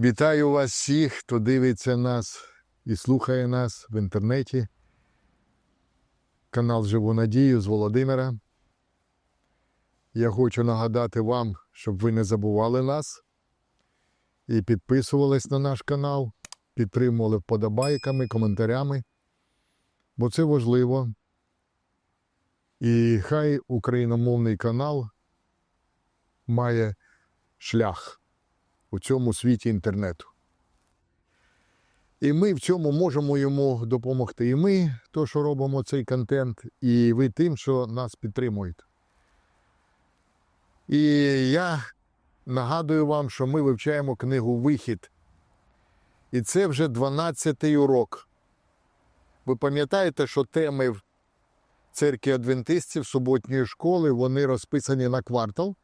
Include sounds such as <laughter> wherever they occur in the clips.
Вітаю вас всіх, хто дивиться нас і слухає нас в інтернеті. Канал Живу Надію з Володимира. Я хочу нагадати вам, щоб ви не забували нас і підписувались на наш канал, підтримували вподобайками, коментарями, бо це важливо. І хай україномовний канал має шлях у цьому світі інтернету. І ми в цьому можемо йому допомогти. І ми, то, що робимо цей контент, і ви тим, що нас підтримуєте. І я нагадую вам, що ми вивчаємо книгу Вихід. І це вже 12-й урок. Ви пам'ятаєте, що теми в церкві адвентистів суботньої школи вони розписані на квартал.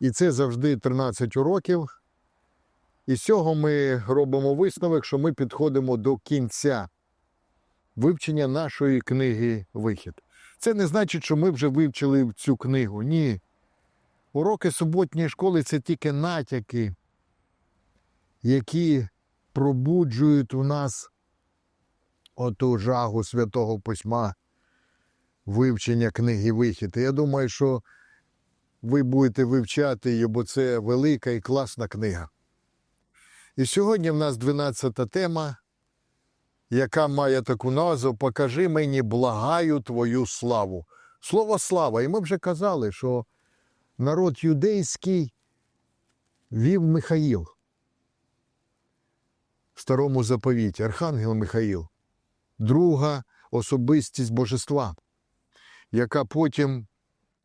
І це завжди 13 уроків. І з цього ми робимо висновок, що ми підходимо до кінця вивчення нашої книги Вихід. Це не значить, що ми вже вивчили цю книгу. Ні. Уроки суботньої школи це тільки натяки, які пробуджують у нас оту жагу святого письма вивчення книги Вихід. І я думаю, що ви будете вивчати її, бо це велика і класна книга. І сьогодні в нас 12 тема, яка має таку назву Покажи мені, благаю твою славу. Слово слава. І ми вже казали, що народ юдейський вів Михаїл в старому заповіті, Архангел Михаїл, друга особистість божества, яка потім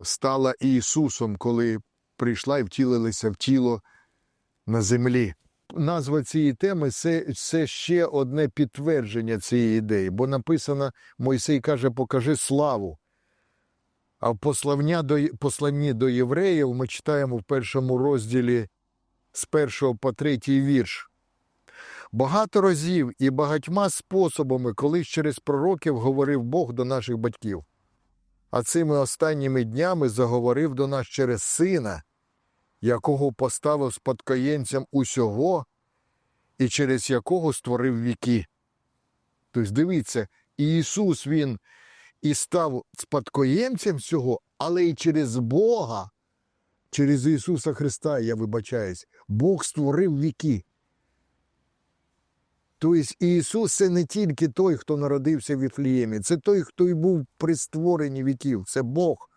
стала Ісусом, коли прийшла і втілилася в тіло на землі. Назва цієї теми це, це ще одне підтвердження цієї ідеї, бо написано, Мойсей каже, покажи славу. А в послання до, посланні до євреїв ми читаємо в першому розділі з першого по третій вірш. Багато разів і багатьма способами, колись через пророків говорив Бог до наших батьків. А цими останніми днями заговорив до нас через сина, якого поставив спадкоємцям усього і через якого створив віки. Тобто, дивіться, Ісус Він і став спадкоємцем всього, але і через Бога, через Ісуса Христа, я вибачаюсь, Бог створив віки. Тобто Ісус це не тільки той, хто народився в Віфліємі, це той, хто й був при створенні віків, це Бог,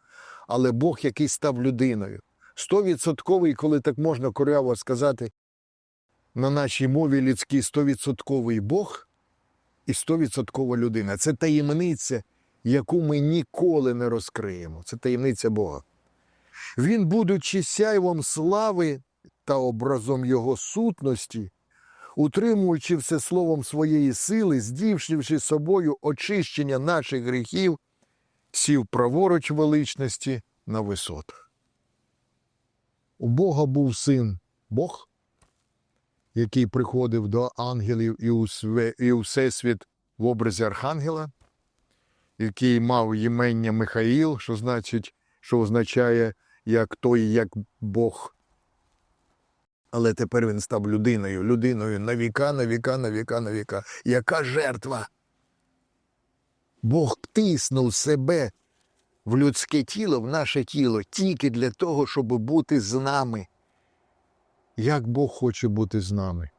але Бог, який став людиною. Стовідсотковий, коли так можна коряво сказати, на нашій мові людській стовідсотковий Бог і стовідсоткова людина. Це таємниця, яку ми ніколи не розкриємо. Це таємниця Бога. Він, будучи сяйвом слави та образом Його сутності, утримуючи все словом своєї сили, здійснивши собою очищення наших гріхів, сів праворуч величності на висотах. У Бога був син Бог, який приходив до ангелів і у всесвіт в образі архангела, який мав імення Михаїл, що значить, що означає як той, як Бог. Але тепер він став людиною, людиною на віка, на віка, на віка, на віка. Яка жертва? Бог тиснув себе в людське тіло, в наше тіло, тільки для того, щоб бути з нами. Як Бог хоче бути з нами.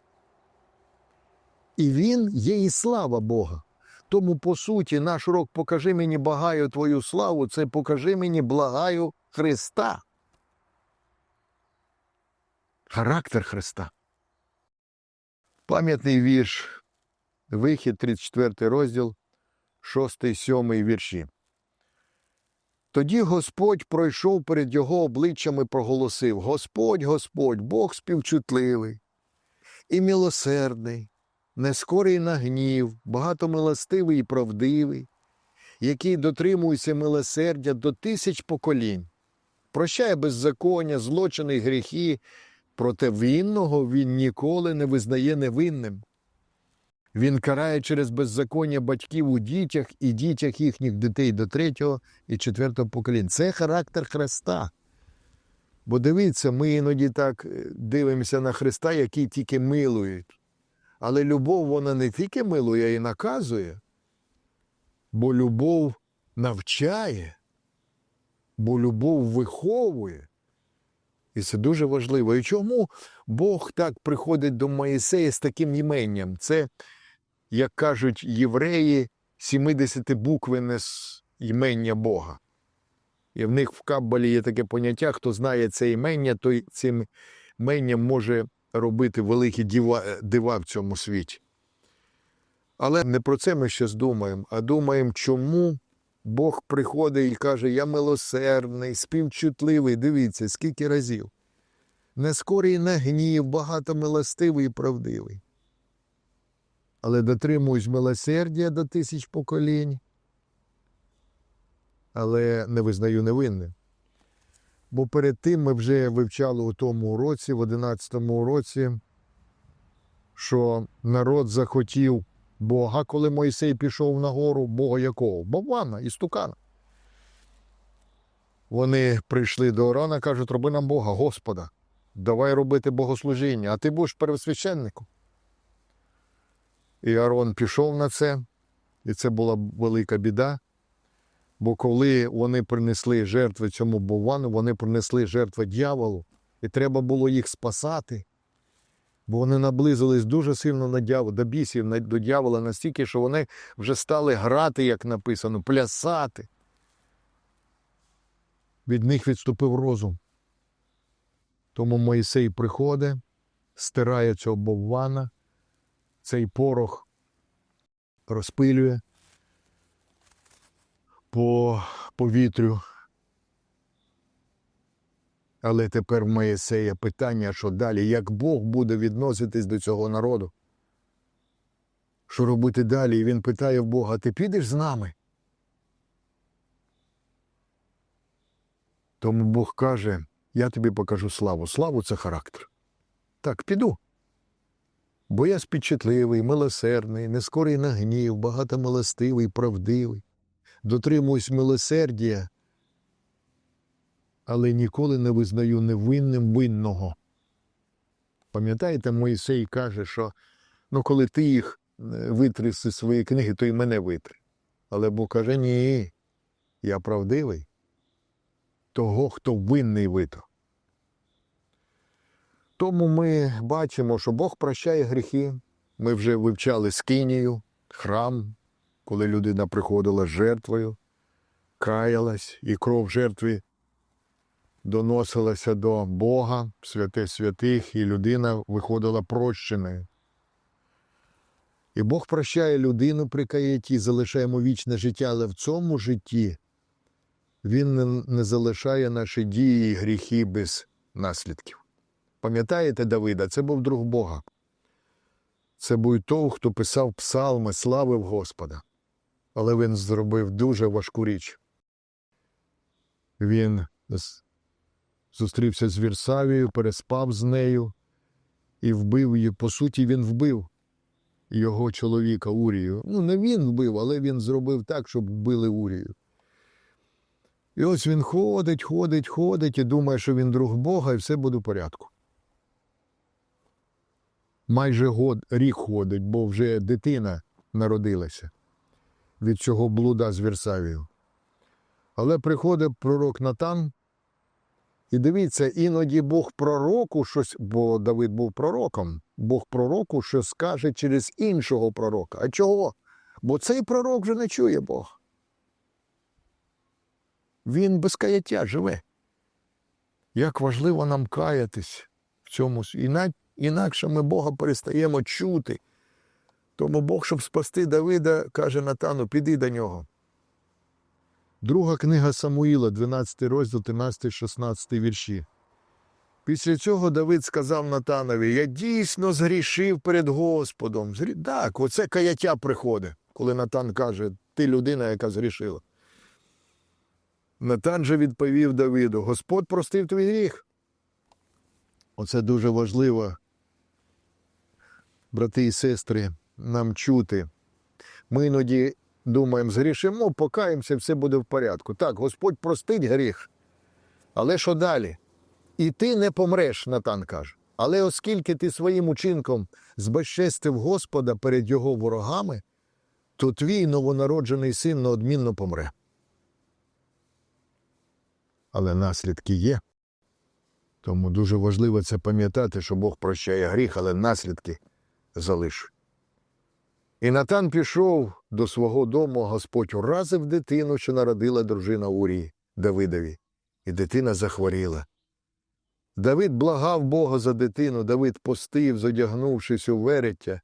І Він є і слава Бога. Тому, по суті, наш урок покажи мені багаю твою славу, це покажи мені благаю Христа. Характер Христа. Пам'ятний вірш, вихід, 34 розділ, 6-7 вірші. Тоді Господь пройшов перед його обличчям і проголосив: Господь, Господь, Бог співчутливий і милосердний, нескорий на гнів, багатомилостивий і правдивий, який дотримується милосердя до тисяч поколінь, прощає беззаконня, злочини гріхи, проте винного він ніколи не визнає невинним. Він карає через беззаконня батьків у дітях і дітях їхніх дітей до третього і четвертого покоління. Це характер Христа. Бо дивіться, ми іноді так е, дивимося на Христа, який тільки милує. Але любов вона не тільки милує, а й наказує. Бо любов навчає, бо любов виховує. І це дуже важливо. І чому Бог так приходить до Моїсея з таким іменням? Це, як кажуть євреї, 70 буквене імення Бога. І в них в Каббалі є таке поняття, хто знає це імення, той цим іменням може робити великі дива, дива в цьому світі. Але не про це ми ще думаємо, а думаємо, чому Бог приходить і каже: Я милосердний, співчутливий. Дивіться, скільки разів. Не скорий на гнів, багато милостивий і правдивий. Але дотримуюсь милосердя до тисяч поколінь, але не визнаю невинним. Бо перед тим ми вже вивчали у тому році, в 11-му році, що народ захотів Бога, коли Мойсей пішов на гору, Бога якого? Бавана, істукана. Вони прийшли до Орана, кажуть, роби нам Бога, Господа, давай робити богослужіння, а ти будеш первосвященником. І Арон пішов на це, і це була велика біда. Бо коли вони принесли жертви цьому Бовану, вони принесли жертви дьяволу, і треба було їх спасати. Бо вони наблизились дуже сильно на дьявола, до бісів, до дьявола настільки, що вони вже стали грати, як написано, плясати. Від них відступив розум. Тому Моїсей приходить, стирає цього Боввана, цей порох розпилює по повітрю. Але тепер в Моїсея питання, що далі, як Бог буде відноситись до цього народу? Що робити далі? І він питає в Бога: ти підеш з нами? Тому Бог каже: Я тобі покажу славу. Славу це характер. Так, піду. Бо я спідчутливий, милосердний, не скорий на гнів, багатомилостивий, правдивий, дотримуюсь милосердія, але ніколи не визнаю невинним винного. Пам'ятаєте, Моїсей каже, що ну, коли ти їх е, витриш зі своєї книги, то й мене витри. Але Бог каже, ні, я правдивий. Того, хто винний вито. Тому ми бачимо, що Бог прощає гріхи. Ми вже вивчали скинію, храм, коли людина приходила з жертвою, каялась, і кров жертви доносилася до Бога, святе святих, і людина виходила прощеною. І Бог прощає людину при каєті, залишає йому вічне життя, але в цьому житті Він не, залишає наші дії і гріхи без наслідків. Пам'ятаєте Давида? Це був друг Бога. Це був той, хто писав псалми, славив Господа. Але він зробив дуже важку річ. Він зустрівся з Вірсавією, переспав з нею і вбив її. По суті, він вбив його чоловіка Урію. Ну, не він вбив, але він зробив так, щоб вбили Урію. І ось він ходить, ходить, ходить і думає, що він друг Бога, і все буде в порядку. Майже год, рік ходить, бо вже дитина народилася від цього блуда з Вірсавію. Але приходить пророк Натан, і дивіться, іноді Бог пророку щось, бо Давид був пророком, Бог пророку щось скаже через іншого пророка. А чого? Бо цей пророк вже не чує Бога. Він без каяття живе. Як важливо нам каятись в цьому інакше ми Бога перестаємо чути. Тому Бог, щоб спасти Давида, каже Натану, піди до нього. Друга книга Самуїла, 12 розділ, 13, 16 вірші. Після цього Давид сказав Натанові: Я дійсно згрішив перед Господом. Так, оце каяття приходить, коли Натан каже, ти людина, яка згрішила. Натан же відповів Давиду: Господь простив твій гріх. Оце дуже важливо, брати і сестри, нам чути. Ми іноді думаємо, згрішимо, покаємося, все буде в порядку. Так, Господь простить гріх. Але що далі? І ти не помреш, Натан каже. Але оскільки ти своїм учинком збезчестив Господа перед його ворогами, то твій новонароджений син неодмінно помре. Але наслідки є. Тому дуже важливо це пам'ятати, що Бог прощає гріх, але наслідки залишить. І Натан пішов до свого дому, Господь уразив дитину, що народила дружина Урії Давидові, і дитина захворіла. Давид благав Бога за дитину, Давид постив, зодягнувшись у вереття,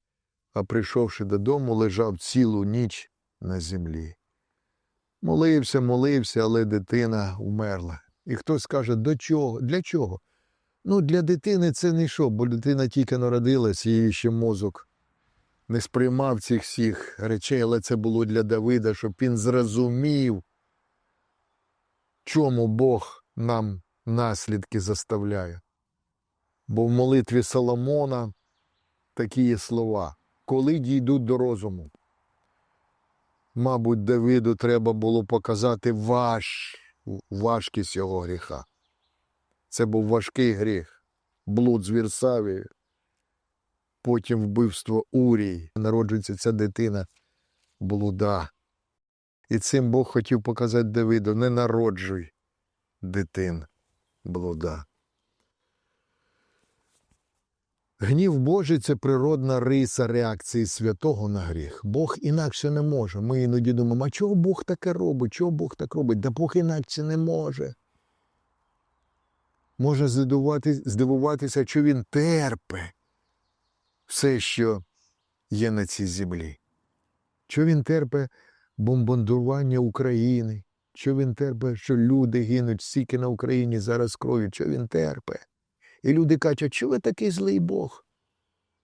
а прийшовши додому, лежав цілу ніч на землі. Молився, молився, але дитина вмерла. І хтось каже, до чого? Для чого? Ну, для дитини це не йшов, бо дитина тільки народилась, її ще мозок не сприймав цих всіх речей, але це було для Давида, щоб він зрозумів, чому Бог нам наслідки заставляє. Бо в молитві Соломона такі є слова, коли дійдуть до розуму. Мабуть, Давиду треба було показати важ, важкість його гріха. Це був важкий гріх, блуд з Вірсавією, потім вбивство Урії. Народжується ця дитина блуда. І цим Бог хотів показати Давиду: не народжуй дитин блуда. Гнів Божий це природна риса реакції святого на гріх. Бог інакше не може. Ми іноді думаємо, а чого Бог таке робить? Чого Бог так робить? Да Бог інакше не може. Може здивуватися, що він терпе все, що є на цій землі. Що він терпе бомбардування України, що він терпе, що люди гинуть стільки на Україні зараз крові, що він терпе. І люди кажуть, що ви такий злий Бог?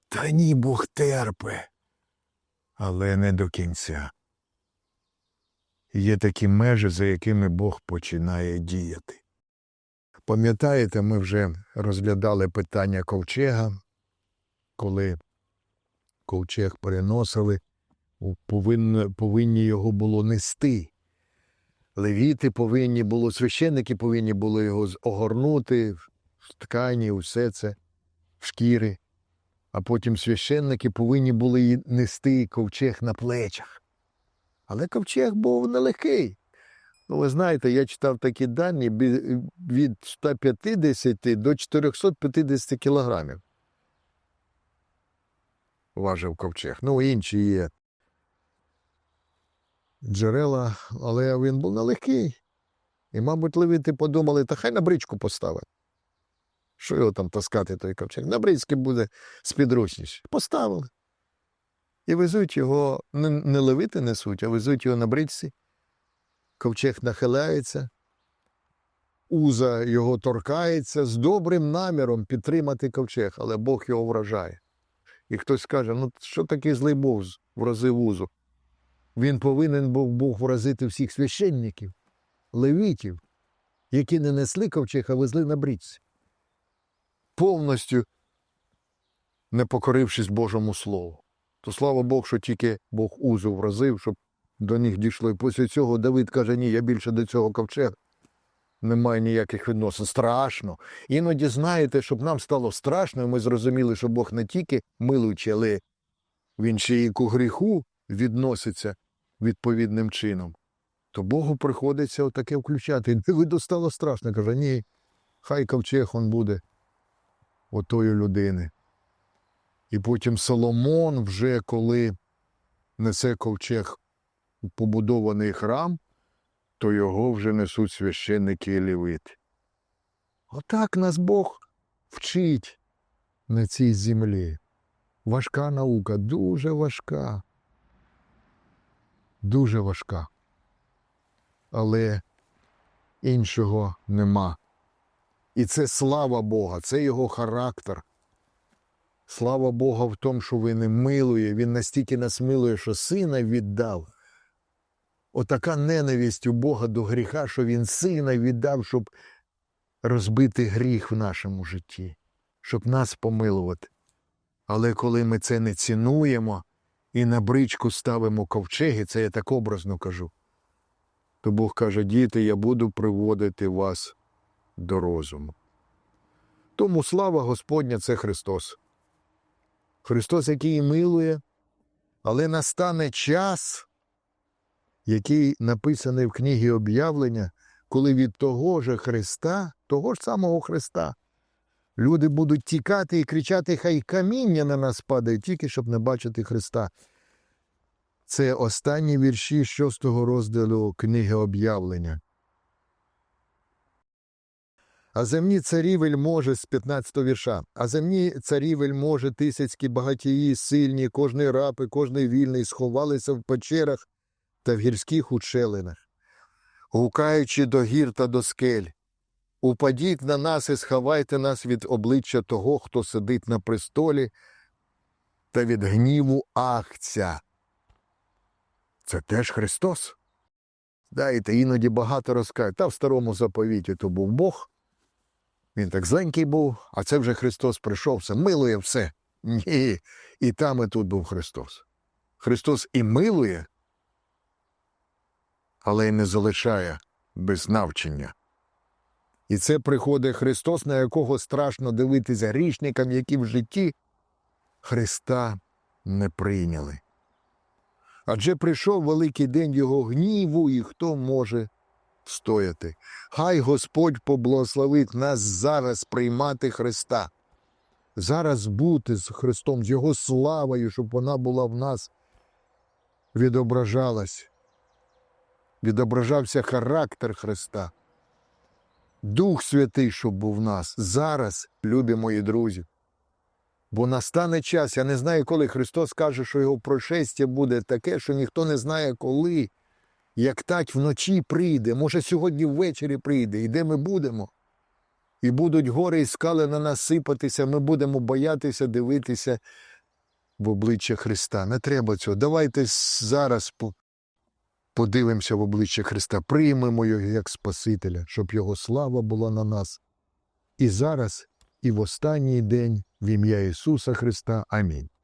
Та ні, Бог терпе. Але не до кінця. Є такі межі, за якими Бог починає діяти. Пам'ятаєте, ми вже розглядали питання ковчега, коли ковчег переносили, повинні, повинні його було нести. Левіти повинні було, священники повинні були його огорнути в ткані, усе це, в шкіри. А потім священники повинні були нести ковчег на плечах. Але ковчег був нелегкий. Ну, ви знаєте, я читав такі дані від 150 до 450 кілограмів. Важив ковчег. Ну, інші є джерела, але він був нелегкий. І, мабуть, левіти подумали, та хай на бричку поставить. Що його там таскати, той ковчег? На бричці буде спідручніше. Поставили. І везуть його, не, левити несуть, а везуть його на бричці. Ковчег нахиляється, уза його торкається з добрим наміром підтримати ковчег, але Бог його вражає. І хтось каже, ну що такий злий Бог вразив узу? Він повинен був Бог вразити всіх священників, левітів, які не несли ковчег, а везли на брічці. Повністю не покорившись Божому Слову. То слава Богу, що тільки Бог узу вразив, щоб до них дійшло. І після цього Давид каже, ні, я більше до цього ковчега. Немає ніяких відносин. Страшно. Іноді знаєте, щоб нам стало страшно, і ми зрозуміли, що Бог не тільки милуючий, але він ще і к гріху відноситься відповідним чином. То Богу приходиться отаке включати. <laughs> Давиду стало страшно. Каже, ні, хай ковчег он буде отої людини. І потім Соломон, вже коли несе ковчег у побудований храм, то його вже несуть священники і лівити. Отак нас Бог вчить на цій землі. Важка наука, дуже важка. Дуже важка. Але іншого нема. І це слава Бога, це його характер. Слава Бога в тому, що він не милує, він настільки нас милує, що сина віддав. Отака ненависть у Бога до гріха, що він сина віддав, щоб розбити гріх в нашому житті, щоб нас помилувати. Але коли ми це не цінуємо і на бричку ставимо ковчеги, це я так образно кажу, то Бог каже, діти, я буду приводити вас до розуму. Тому слава Господня це Христос. Христос, який милує, але настане час, який написаний в книгі об'явлення, коли від того же Христа, того ж самого Христа, люди будуть тікати і кричати, хай каміння на нас падає, тільки щоб не бачити Христа. Це останні вірші шостого розділу книги об'явлення. А земні царі вельможі з 15 вірша. А земні царі вельможі, тисяцькі багатії, сильні, кожний раб і кожний вільний сховалися в печерах та в гірських учелинах, гукаючи до гір та до скель. Упадіть на нас і сховайте нас від обличчя того, хто сидить на престолі, та від гніву Ахця. Це теж Христос. Знаєте, іноді багато розкажуть, та в старому заповіті то був Бог. Він так зленький був, а це вже Христос прийшов, все милує все. Ні, і там, і тут був Христос. Христос і милує, але й не залишає без навчання. І це приходить Христос, на якого страшно дивитися грішникам, які в житті Христа не прийняли. Адже прийшов великий день Його гніву, і хто може встояти. Хай Господь поблагословить нас зараз приймати Христа, зараз бути з Христом, з Його славою, щоб вона була в нас, відображалась, відображався характер Христа. Дух Святий, щоб був в нас зараз, любі мої друзі. Бо настане час, я не знаю, коли Христос каже, що його прошестя буде таке, що ніхто не знає коли, як тать вночі прийде, може сьогодні ввечері прийде, і де ми будемо. І будуть гори і скали на нас сипатися, ми будемо боятися дивитися в обличчя Христа. Не треба цього. Давайте зараз подивимося в обличчя Христа, приймемо його як Спасителя, щоб його слава була на нас. І зараз, і в останній день в ім'я Ісуса Христа. Амінь.